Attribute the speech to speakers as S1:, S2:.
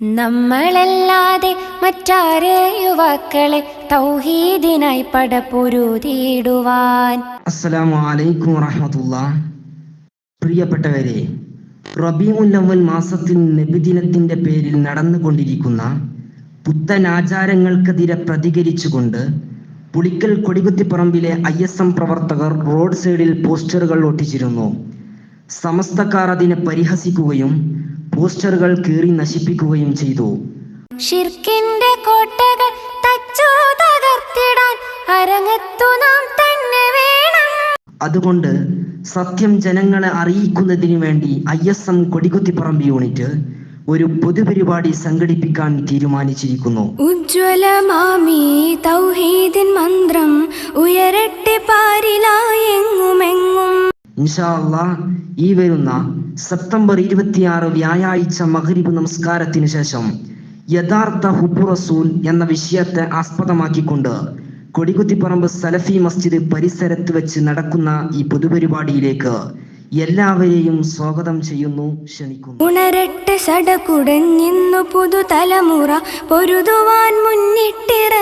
S1: നമ്മളല്ലാതെ മറ്റാരെ യുവാക്കളെ തൗഹീദിനായി പടപൊരുതിയിടുവാൻ.
S2: അസ്സലാമു അലൈക്കും വറഹമത്തുള്ള. പ്രിയപ്പെട്ടവരെ റബീഉൽ അവൽ മാസത്തിൽ നബിദിനത്തിന്റെ പേരിൽ നടന്നുകൊണ്ടിരിക്കുന്ന പുത്തൻ ആചാരങ്ങൾക്കെതിരെ പ്രതികരിച്ചുകൊണ്ട് പുളിക്കൽ കൊടികുത്തിപ്പറമ്പിലെ ഐ എസ് എം പ്രവർത്തകർ റോഡ് സൈഡിൽ പോസ്റ്ററുകൾ ഒട്ടിച്ചിരുന്നു. സമസ്തക്കാർ അതിനെ പരിഹസിക്കുകയും പോസ്റ്ററുകൾ കീറി നശിപ്പിക്കുകയും ചെയ്തു.
S1: ഷിർക്കിന്റെ കോട്ടകൾ തച്ചു തകർത്തിടാൻ അരങ്ങത്തു നാം തന്നെ വേണം.
S2: അതുകൊണ്ട് സത്യം ജനങ്ങളെ അറിയിക്കുന്നതിന് വേണ്ടി I S M Kodikuthiparamba unit ഒരു പൊതുപരിപാടി സംഘടിപ്പിക്കാൻ തീരുമാനിച്ചിരിക്കുന്നു.
S1: ഉജ്ജ്വലമാമി തൗഹീദിൻ മന്ത്രം ഉയരട്ടെ പാരിലായെങ്ങുമെങ്ങും.
S2: ഇൻഷാ അള്ളാ ഈ വരുന്ന സെപ്റ്റംബർ ഇരുപത്തിയാറ് വ്യാഴാഴ്ച മഹരിബ് നമസ്കാരത്തിന് ശേഷം യഥാർത്ഥ ഹുബു റസൂൽ എന്ന വിഷയത്തെ ആസ്പദമാക്കിക്കൊണ്ട് കൊടികുത്തിപ്പറമ്പ് സലഫി മസ്ജിദ് പരിസരത്ത് വെച്ച് നടക്കുന്ന ഈ പൊതുപരിപാടിയിലേക്ക് എല്ലാവരെയും സ്വാഗതം ചെയ്യുന്നു ക്ഷണിക്കുന്നു.
S1: ഉണരട്ടെ സടകുടഞ്ഞിന്നു പുതുതലമുറ പൊരുതുവാൻ മുന്നിട്ടിറങ്ങിടട്ടെ